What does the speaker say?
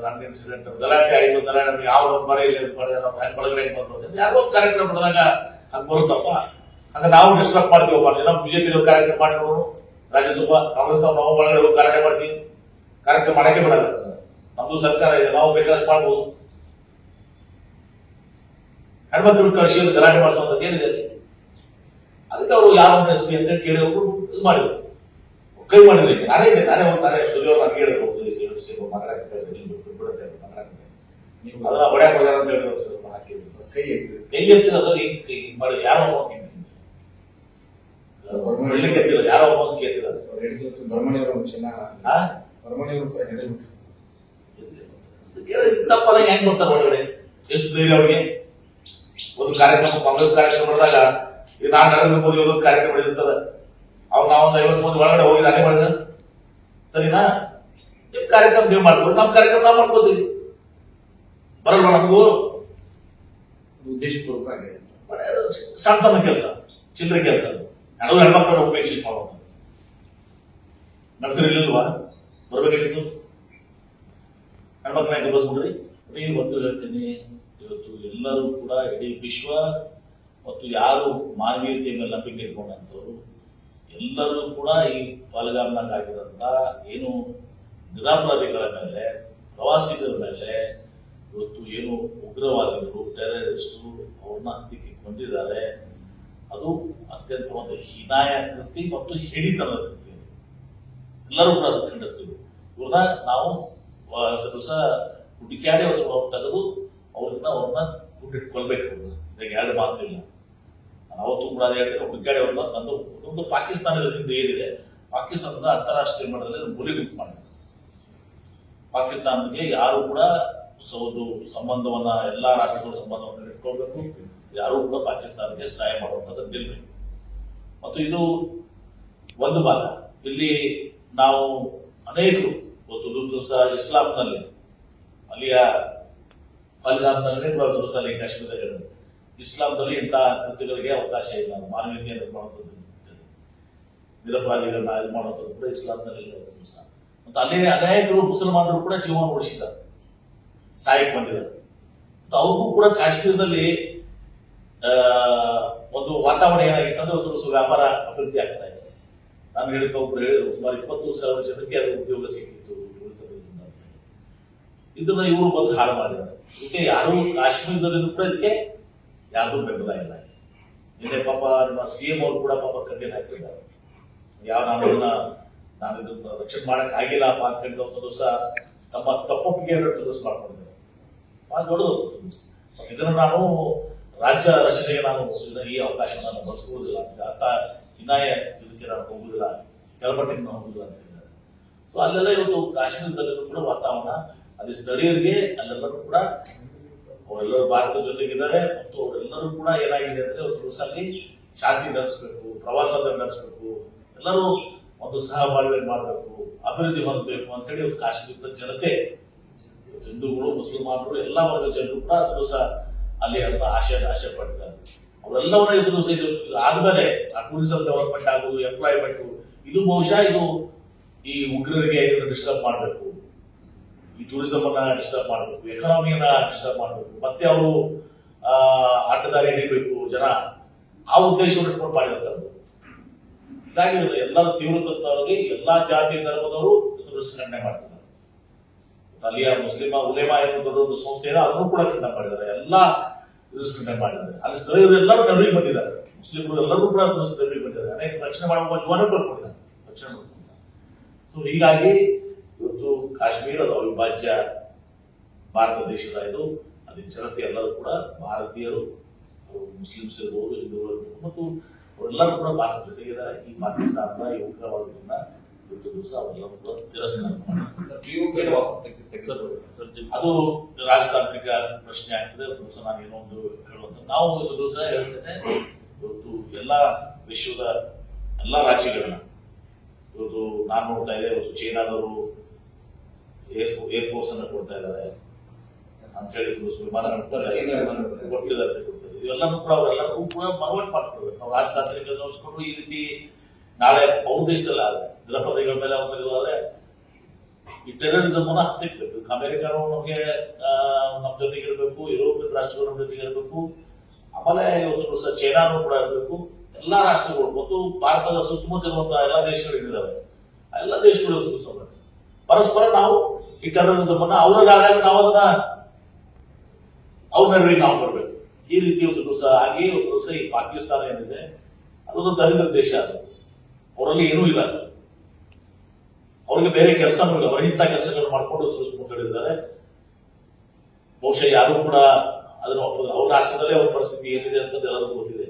ಸಣ್ಣ ಇನ್ಸಿಡೆಂಟ್ ಗಲಾಟೆ ಆಯ್ತು ಗಲಾಟೆ ಯಾವ ಮರ ಇಲ್ಲ ನಾವು ಹೆಂಗ್ ಯಾರೋ ಒಂದು ಕಾರ್ಯಕ್ರಮ ಮಾಡಿದಾಗ ಹಂಗೆ ಬರುತ್ತಪ್ಪ ಹಂಗ ನಾವು ಡಿಸ್ಟರ್ಬ್ ಮಾಡ್ತೀವಪ್ಪ ನಾವು ಬಿಜೆಪಿ ಕಾರ್ಯಕ್ರಮ ಮಾಡಿರೋರು ರಾಜ್ಯ ಕಾಂಗ್ರೆಸ್ ನಾವು ಒಳಗಡೆ ಹೋಗಿ ಗಲಾಟೆ ಮಾಡ್ತೀವಿ ಕಾರ್ಯಕ್ರಮ ಮಾಡಕ್ಕೆ ಬಿಡಲ್ಲ ನಮ್ದು ಸರ್ಕಾರ ಇದೆ ನಾವು ಬೇಕಾದಷ್ಟು ಮಾಡ್ಬೋದು ಹೆಣ್ಮಕ್ಳು ಕಳಿಸಿ ಗಲಾಟೆ ಮಾಡಿಸುವಂಥದ್ದು ಏನಿದೆ? ಅದಕ್ಕೆ ಅವರು ಯಾವ ಎಸ್ ಪಿ ಅಂತ ಕೇಳಿ ಅವರು ಇದು ಮಾಡಿದ್ರು ಕೈ ಮಾಡಿದ್ರೆ. ನಾನೇ ಇದೆ ನಾನೇ ಒಂದು ನಾನೇ ಸುರಿಯೋರು ನನಗೆ ಹೇಳಿದ್ರು. ಮಾತಾಡಕ್ಕೆ ಬಿಡುತ್ತೆ ಮಾತಾಡಕ್ಕೆ ನೀವು ಅದನ್ನ ಹೊಡ್ಯಾಕ ಹೋಗ್ಯಾರ ಅಂತ ಹೇಳಿದ್ರು ಸ್ವಲ್ಪ ಹಾಕಿದ್ರು. ಕೈ ಎತ್ತಿದ್ರು. ಕೈ ಎತ್ತಿದ ಅದನ್ನ ಹಿಂಗ್ ಹಿಂಗ್ ಮಾಡಿ ಯಾರೋ ಹೋಗಿ ಹಿಂಗ್ ಎತ್ತಿಲ್ಲ ಯಾರೋ ಒಂದು ಬರ್ಮಣಿಯವರು ಒಂದು ಚೆನ್ನ ಬರ್ಮಣಿಯವರು ಸಹ ಹೆಂಗ್ ಬರ್ತಾರೆ ಒಳಗಡೆ ಎಷ್ಟು ಧೈರ್ಯ ಅವ್ರಿಗೆ? ಒಂದು ಕಾರ್ಯಕ್ರಮ ಕಾಂಗ್ರೆಸ್ ಕಾರ್ಯಕ್ರಮ ಮಾಡಿದಾಗ ನಾನು ನರೇಂದ್ರ ಮೋದಿ ಒಂದು ಕಾರ್ಯಕ್ರಮ ಮಾಡಿರ್ತದ ಅವಾಗ ನಾವೊಂದು ಐವತ್ತು ಮಂದಿ ಒಳಗಡೆ ಹೋಗಿ ನಾನೇ ಮಾಡಿದ ಸರಿನಾ? ನಿಮ್ ಕಾರ್ಯಕ್ರಮ ನೀವು ಮಾಡ್ಕೊಂಡು ನಮ್ಮ ಕಾರ್ಯಕ್ರಮ ನಾವು ಮಾಡ್ಕೋತೀವಿ. ಬರಲ್ವಾ ನಮಗೂ ಉದ್ದೇಶಪೂರ್ವಕ ಸಣ್ಣ ಸಣ್ಣ ಕೆಲಸ ಚಿಲ್ಲರೆ ಕೆಲಸ ಹೆಣ್ಣು ಹೆಣ್ಮಕ್ಳು ಉಪೇಕ್ಷಿಸಿ ಮಾಡೋದು. ನರ್ಸರಿ ಇಲ್ಲಿಲ್ವಾ? ಬರ್ಬೇಕಾಗಿತ್ತು? ಹೆಣ್ಮಕ್ಳ ಯಾಕೆ ಬಸ್ಬಿಡ್ರಿ ನೀವು ಒಂದು ಹೇಳ್ತೀನಿ ಇವತ್ತು ಎಲ್ಲರೂ ಕೂಡ ಇಡೀ ವಿಶ್ವ ಮತ್ತು ಯಾರು ಮಾನವೀಯತೆಯ ಮೇಲೆ ನಂಬಿಕೆ ಇಟ್ಕೊಂಡಂಥವ್ರು ಎಲ್ಲರೂ ಕೂಡ ಈ ಪಾಲ್ಗಾಮ್ನಾಗ ಆಗಿರೋಂಥ ಏನು ನಿರಾಪರಾಧಿಗಳ ಮೇಲೆ, ಪ್ರವಾಸಿಗರ ಮೇಲೆ ಇವತ್ತು ಏನು ಉಗ್ರವಾದಿಗಳು ಟೆರರಿಸ್ಟು ಅವ್ರನ್ನ ಹತ್ತಿಕ್ಕೆ ಕೊಂಡಿದ್ದಾರೆ ಅದು ಅತ್ಯಂತ ಒಂದು ಹೀನಾಯ ಕೃತಿ ಮತ್ತು ಹಿಡಿತನದ ಕೃತಿ. ಎಲ್ಲರೂ ಕೂಡ ಅದು ಖಂಡಿಸ್ತೀವಿ. ಇವ್ರನ್ನ ನಾವು ದಿವಸ ಹುಡುಕ್ಯಾಡಿ ಅವ್ರನ್ನ ತೆಗೆದು ಅವ್ರನ್ನ ಅವ್ರನ್ನ ಕೊಲ್ಬೇಕು ಅವ್ರನ್ನ. ಈಗ ಎರಡು ಮಾತು ಇಲ್ಲ ನಾನು ಅವತ್ತು ಕೂಡ ಹೇಳಿದ್ರೆ ಹುಡುಕ್ಯಾಡಿ ಅವ್ರನ್ನ ತಂದು ಒಂದು ಪಾಕಿಸ್ತಾನದ ಹಿಂದೆ ಏನಿದೆ? ಪಾಕಿಸ್ತಾನದ ಅಂತಾರಾಷ್ಟ್ರೀಯ ಮಟ್ಟದಲ್ಲಿ ಗುಂಪು ಮಾಡಬೇಕು ಪಾಕಿಸ್ತಾನಕ್ಕೆ ಯಾರು ಕೂಡ ಸ- ಒಂದು ಸಂಬಂಧವನ್ನ, ಎಲ್ಲಾ ರಾಷ್ಟ್ರಗಳ ಸಂಬಂಧವನ್ನು ಇಟ್ಕೊಳ್ಬೇಕು. ಯಾರು ಕೂಡ ಪಾಕಿಸ್ತಾನಕ್ಕೆ ಸಹಾಯ ಮಾಡುವಂಥದ್ದು ನಿಲ್ಬೇಕು. ಮತ್ತು ಇದು ಒಂದು ಭಾಗ. ಇಲ್ಲಿ ನಾವು ಅನೇಕರು ಇವತ್ತು ದಿವಸ ಇಸ್ಲಾಂನಲ್ಲಿ. ಅಲ್ಲಿಯ ಫಲ್ಗಾಮ್ನಲ್ಲಿ ಕೂಡ ಒಂದು ಕಾಶ್ಮೀರ ಹೇಳಿದ್ರು. ಇಸ್ಲಾಂನಲ್ಲಿ ಇಂತಹ ಕೃತ್ಯಗಳಿಗೆ ಅವಕಾಶ ಇಲ್ಲ. ಮಾನವೀಯತೆಯನ್ನು ಮಾಡುವಂಥದ್ದು. ನಿರಪರಾಧಿಗಳನ್ನ ಇದು ಮಾಡೋದು ಕೂಡ ಇಸ್ಲಾಂನಲ್ಲಿ ದಿವಸ ಮತ್ತು ಅಲ್ಲಿ ಅನೇಕರು ಮುಸಲ್ಮಾನರು ಕೂಡ ಜೀವನ ಉಳಿಸಿದ್ದಾರೆ. ಸಾಯಕ್ ಬಂದಿದ್ದಾರೆ ಮತ್ತು ಅವ್ರಿಗೂ ಕೂಡ ಕಾಶ್ಮೀರದಲ್ಲಿ ಒಂದು ವಾತಾವರಣ ಏನಾಗಿತ್ತು ಅಂದ್ರೆ ಒಂದು ಸ್ವಲ್ಪ ವ್ಯಾಪಾರ ಅಭಿವೃದ್ಧಿ ಆಗ್ತಾ ಇತ್ತು. ನಾನು ಹೇಳಿದ ಒಬ್ರು ಹೇಳಿದ್ರು, ಸುಮಾರು ಇಪ್ಪತ್ತು ಸಾವಿರ ಜನಕ್ಕೆ ಅದು ಉದ್ಯೋಗ ಸಿಕ್ಕಿತ್ತು. ಇದನ್ನ ಇವರು ಬಂದು ಹಾಳು ಮಾಡಿದ್ದಾರೆ. ಇದಕ್ಕೆ ಯಾರು ಕಾಶ್ಮೀರದಲ್ಲಿ ಕೂಡ ಇದಕ್ಕೆ ಯಾರಿಗೂ ಬೆಂಬಲ ಇಲ್ಲ. ನಿನ್ನೆ ಪಾಪ ನಮ್ಮ ಸಿ ಎಂ ಅವರು ಕೂಡ ಪಾಪ ಕಣ್ಣಿನ ಹಾಕಿದ್ದಾರೆ. ಯಾವ ನಾನು ನಾನು ಇದನ್ನ ರಕ್ಷಣೆ ಮಾಡಕ್ ಆಗಿಲ್ಲಪ್ಪ ಅಂತ ಹೇಳಿದ ಒಂದು ದಿವಸ ತಮ್ಮ ತಪ್ಪೊಪ್ಪಿಗೆ ಟೂರಿಸ್ ಮಾಡ್ಕೊಂಡಿದ್ದಾರೆ ಭಾಳ ದೊಡ್ಡದು ಇದನ್ನ ಇದನ್ನು ನಾನು ರಾಜ್ಯ ರಚನೆಗೆ ನಾನು ಈ ಅವಕಾಶ ನಾನು ಅಂತ ಇನ್ನಾಯ ಇದಕ್ಕೆ ನಾನು ಹೋಗುದಿಲ್ಲ ಕೆಳಪಟ್ಟಿಗೆ ನಾನು ಹೋಗುದಿಲ್ಲ ಅಂತ ಹೇಳಿದ್ದಾರೆ. ಸೊ ಅಲ್ಲೆಲ್ಲ ಇವತ್ತು ಕಾಶ್ಮೀರದಲ್ಲೂ ಕೂಡ ವಾತಾವರಣ, ಅಲ್ಲಿ ಸ್ಥಳೀಯರಿಗೆ, ಅಲ್ಲೆಲ್ಲರೂ ಕೂಡ ಅವರೆಲ್ಲರೂ ಭಾರತದ ಜೊತೆಗಿದ್ದಾರೆ ಮತ್ತು ಅವರೆಲ್ಲರೂ ಕೂಡ ಏನಾಗಿದೆ ಅಂದ್ರೆ ಒಂದು ದಿವಸ ಅಲ್ಲಿ ಶಾಂತಿ ನಡೆಸಬೇಕು ಪ್ರವಾಸದ ನಡೆಸಬೇಕು ಎಲ್ಲರೂ ಒಂದು ಸಹಬಾಳ್ವೆ ಮಾಡಬೇಕು, ಅಭಿವೃದ್ಧಿ ಹೊಂದಬೇಕು ಅಂತೇಳಿ ಇವತ್ತು ಕಾಶ್ಮೀರದ ಜನತೆ ಹಿಂದೂಗಳು, ಮುಸಲ್ಮಾನರು, ಎಲ್ಲ ವರ್ಗದ ಜನರು ಕೂಡ ಅದು ಸಹ ಅಲ್ಲಿ ಅಂತ ಆಶೆ ಆಶೆ ಪಡ್ತಾರೆ. ಅವರೆಲ್ಲವನ್ನ ಇದು ದಿವಸ ಇದು ಆದ್ಮೇಲೆ ಆ ಟೂರಿಸಂ ಡೆವಲಪ್ಮೆಂಟ್ ಆಗೋದು ಎಂಪ್ಲಾಯ್ಮೆಂಟ್ ಇದು ಬಹುಶಃ ಇದು ಈ ಉಗ್ರರಿಗೆ ಡಿಸ್ಟರ್ಬ್ ಮಾಡಬೇಕು. ಈ ಟೂರಿಸಂ ಅನ್ನ ಡಿಸ್ಟರ್ಬ್ ಮಾಡಬೇಕು ಎಕನಾಮಿಯನ್ನ ಡಿಸ್ಟರ್ಬ್ ಮಾಡಬೇಕು. ಮತ್ತೆ ಅವರು ಆಟದಾರಿ ಹಿಡಿಬೇಕು, ಜನ ಆ ಉದ್ದೇಶವನ್ನು ಇಟ್ಕೊಂಡು ಮಾಡಿದಂಥದ್ದು ಹೀಗಾಗಿ ಎಲ್ಲರೂ ತೀವ್ರ ಎಲ್ಲಾ ಜಾತಿ, ಧರ್ಮದವರು ಖಂಡನೆ ಮಾಡ್ತಿದ್ದಾರೆ. ಅಲ್ಲಿಯ ಮುಸ್ಲಿಮ, ಉಲೇಮಾ ಎಂಬ ಒಂದು ಸಂಸ್ಥೆ ಇದೆ, ಅದನ್ನು ಕೂಡ ಖಂಡನೆ ಮಾಡಿದ್ದಾರೆ. ಎಲ್ಲಾ ಖಂಡನೆ ಮಾಡಿದ್ದಾರೆ. ಅಲ್ಲಿ ಸ್ಥಳೀಯರು ಎಲ್ಲರೂ ನಡುವಿಗೆ ಬಂದಿದ್ದಾರೆ. ಮುಸ್ಲಿಮರು ಎಲ್ಲರೂ ಕೂಡ ನಡುವಿಗೆ ಬಂದಿದ್ದಾರೆ. ಅನೇಕ ರಕ್ಷಣೆ ಮಾಡುವ ಜೀವನ ಕಳ್ಕೊಂಡಿದ್ದಾರೆ ರಕ್ಷಣೆ ಸೊ ಹೀಗಾಗಿ ಇವತ್ತು ಕಾಶ್ಮೀರದ ಅವಿಭಾಜ್ಯ ಭಾರತ ದೇಶದ ಇದು. ಅಲ್ಲಿ ಜನತೆ ಎಲ್ಲರೂ ಕೂಡ ಭಾರತೀಯರು ಮುಸ್ಲಿಮ್ಸ್ ಇರ್ಬೋದು ಹಿಂದೂ ಮತ್ತು ಅವರೆಲ್ಲರೂ ಕೂಡ ಭಾರತ ಜೊತೆಗಿದ್ದಾರೆ. ಈ ಪಾಕಿಸ್ತಾನದ ಈ ಉಗ್ರವಾದಗಳನ್ನ ಇವತ್ತು ದಿವಸ ಅವರೆಲ್ಲರೂ ಕೂಡ ತಿರಸ್ಕಾರ ಅದು ರಾಜತಾಂತ್ರಿಕ ಪ್ರಶ್ನೆ ಆಗ್ತದೆ. ದಿವಸ ನಾನು ಏನೋ ಒಂದು ಹೇಳುವಂತ ನಾವು ಒಂದು ದಿವಸ ಹೇಳ್ತೇನೆ ಇವತ್ತು ಎಲ್ಲ ವಿಶ್ವದ ಎಲ್ಲ ರಾಜ್ಯಗಳನ್ನ ಇವತ್ತು ನಾನು ನೋಡ್ತಾ ಇದ್ದೆ ಇವತ್ತು ಚೈನಾದವರು ಏರ್ ಏರ್ ಫೋರ್ಸ್ ಅನ್ನ ಕೊಡ್ತಾ ಇದ್ದಾರೆ. ಅಂತ ಹೇಳಿ ಇವತ್ತು ವಿಮಾನಗಳು ಕೊಡ್ತಾರೆ ಇವೆಲ್ಲನೂ ಕೂಡ ಅವರೆಲ್ಲರೂ ಕೂಡ ಮನವರಿಕೆ ಮಾಡ್ಕೊಳ್ಬೇಕು ನಾವು ರಾಜತಾಂತ್ರಿಕ ನೋಡಿಸ್ಕೊಂಡು ಈ ರೀತಿ ನಾಳೆ ಅವ್ರ ದೇಶದಲ್ಲಿ ಆದ್ರೆ, ನಿರಪರಾಧಿಗಳ ಮೇಲೆ ಅವ್ರ ಆದ್ರೆ ಈ ಟೆರರಿಸಮ್ ಅನ್ನ ಹತ್ತಿಕ್ಬೇಕು. ಅಮೆರಿಕನು ನಮಗೆ ನಮ್ಮ ಜೊತೆಗೆ ಇರಬೇಕು ಯುರೋಪಿಯನ್ ರಾಷ್ಟ್ರಗಳ ಜೊತೆಗೆ ಇರಬೇಕು ಆಮೇಲೆ ಇವತ್ತು ಸಹ ಚೈನಾನು ಕೂಡ ಇರಬೇಕು. ಎಲ್ಲಾ ರಾಷ್ಟ್ರಗಳು ಮತ್ತು ಭಾರತದ ಸುತ್ತಮುತ್ತ ಇರುವಂತಹ ಎಲ್ಲ ದೇಶಗಳು ಏನಿದಾವೆ ಆ ಎಲ್ಲ ದೇಶಗಳು ದಿವಸ ಪರಸ್ಪರ ನಾವು ಈ ಟೆರರಿಸಮ್ ಅನ್ನ ಅವರ ನಾಡಾಗ ನಾವು ಅದನ್ನ ಅವ್ರ ನೆರವಿಗೆ ನಾವು ಬರಬೇಕು. ಈ ರೀತಿ ಒಂದು ದಿವಸ ಆಗಿ ಒಂದು ದಿವಸ ಈ ಪಾಕಿಸ್ತಾನ ಏನಿದೆ, ಅದೊಂದು ದರಿದ್ರ ದೇಶ ಅದು. ಅವರಲ್ಲಿ ಏನೂ ಇಲ್ಲ. ಅವ್ರಿಗೆ ಬೇರೆ ಕೆಲಸ ಇಲ್ಲ ಅವರ ಇಂಥ ಕೆಲಸಗಳು ಮಾಡ್ಕೊಂಡು ಮುಂದಿದ್ದಾರೆ ಬಹುಶಃ ಯಾರು ಕೂಡ ಅದನ್ನು. ಅವ್ರ ರಾಷ್ಟ್ರದಲ್ಲೇ ಅವ್ರ ಪರಿಸ್ಥಿತಿ ಏನಿದೆ ಅಂತ ಎಲ್ಲರಿಗೂ ಗೊತ್ತಿದೆ.